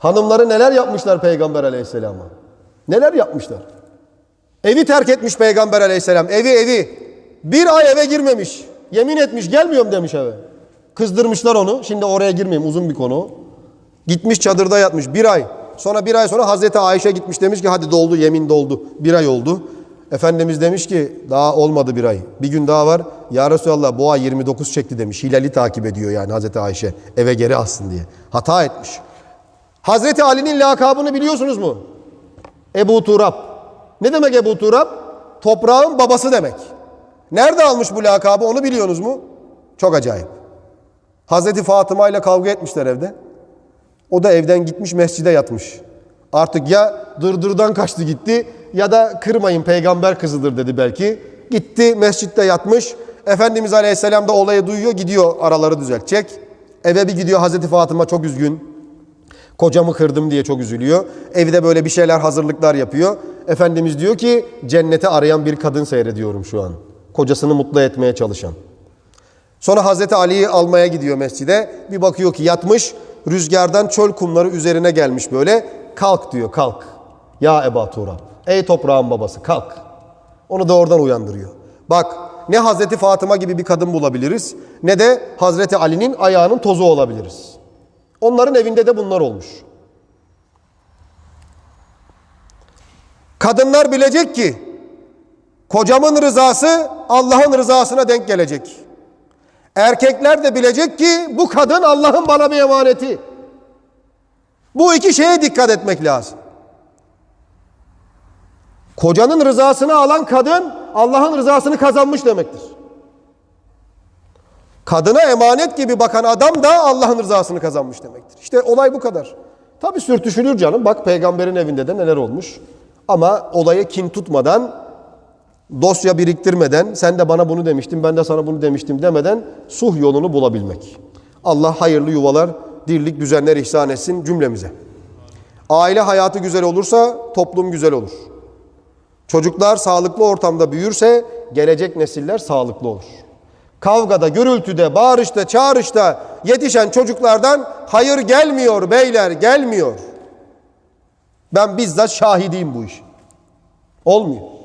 Hanımları neler yapmışlar Peygamber aleyhisselama? Neler yapmışlar? Evi terk etmiş Peygamber aleyhisselam. Evi evi. Bir ay eve girmemiş. Yemin etmiş gelmiyorum demiş eve. Kızdırmışlar onu. Şimdi oraya girmeyeyim uzun bir konu. Gitmiş çadırda yatmış bir ay. Sonra bir ay sonra Hazreti Ayşe gitmiş demiş ki hadi doldu yemin doldu. Bir ay oldu. Efendimiz demiş ki daha olmadı bir ay. Bir gün daha var. Ya Resulallah bu ay 29 çekti demiş. Hilali takip ediyor yani Hazreti Ayşe. Eve geri alsın diye. Hata etmiş. Hazreti Ali'nin lakabını biliyorsunuz mu? Ebu Turab. Ne demek Ebu Turab? Toprağın babası demek. Nerede almış bu lakabı onu biliyorsunuz mu? Çok acayip. Hazreti Fatıma ile kavga etmişler evde. O da evden gitmiş mescide yatmış. Artık ya dırdırdan kaçtı gitti ya da kırmayın peygamber kızıdır dedi belki. Gitti mescitte yatmış. Efendimiz Aleyhisselam da olayı duyuyor gidiyor araları düzeltecek. Eve bir gidiyor Hazreti Fatıma çok üzgün. Kocamı kırdım diye çok üzülüyor. Evde böyle bir şeyler hazırlıklar yapıyor. Efendimiz diyor ki cenneti arayan bir kadın seyrediyorum şu an. Kocasını mutlu etmeye çalışan. Sonra Hazreti Ali'yi almaya gidiyor mescide. Bir bakıyor ki yatmış rüzgardan çöl kumları üzerine gelmiş böyle. Kalk diyor kalk. Ya Eba Turab. Ey toprağın babası kalk. Onu da oradan uyandırıyor. Bak ne Hazreti Fatıma gibi bir kadın bulabiliriz ne de Hazreti Ali'nin ayağının tozu olabiliriz. Onların evinde de bunlar olmuş. Kadınlar bilecek ki kocamın rızası Allah'ın rızasına denk gelecek. Erkekler de bilecek ki bu kadın Allah'ın bana bir emaneti. Bu iki şeye dikkat etmek lazım. Kocanın rızasını alan kadın Allah'ın rızasını kazanmış demektir. Kadına emanet gibi bakan adam da Allah'ın rızasını kazanmış demektir. İşte olay bu kadar. Tabi sürtüşülür canım. Bak peygamberin evinde de neler olmuş. Ama olaya kin tutmadan, dosya biriktirmeden, sen de bana bunu demiştin, ben de sana bunu demiştim demeden suh yolunu bulabilmek. Allah hayırlı yuvalar, dirlik düzenler ihsan etsin cümlemize. Aile hayatı güzel olursa toplum güzel olur. Çocuklar sağlıklı ortamda büyürse gelecek nesiller sağlıklı olur. Kavgada, gürültüde, bağırışta, çağrışta yetişen çocuklardan hayır gelmiyor beyler, gelmiyor. Ben bizzat şahidiyim bu iş. Olmuyor.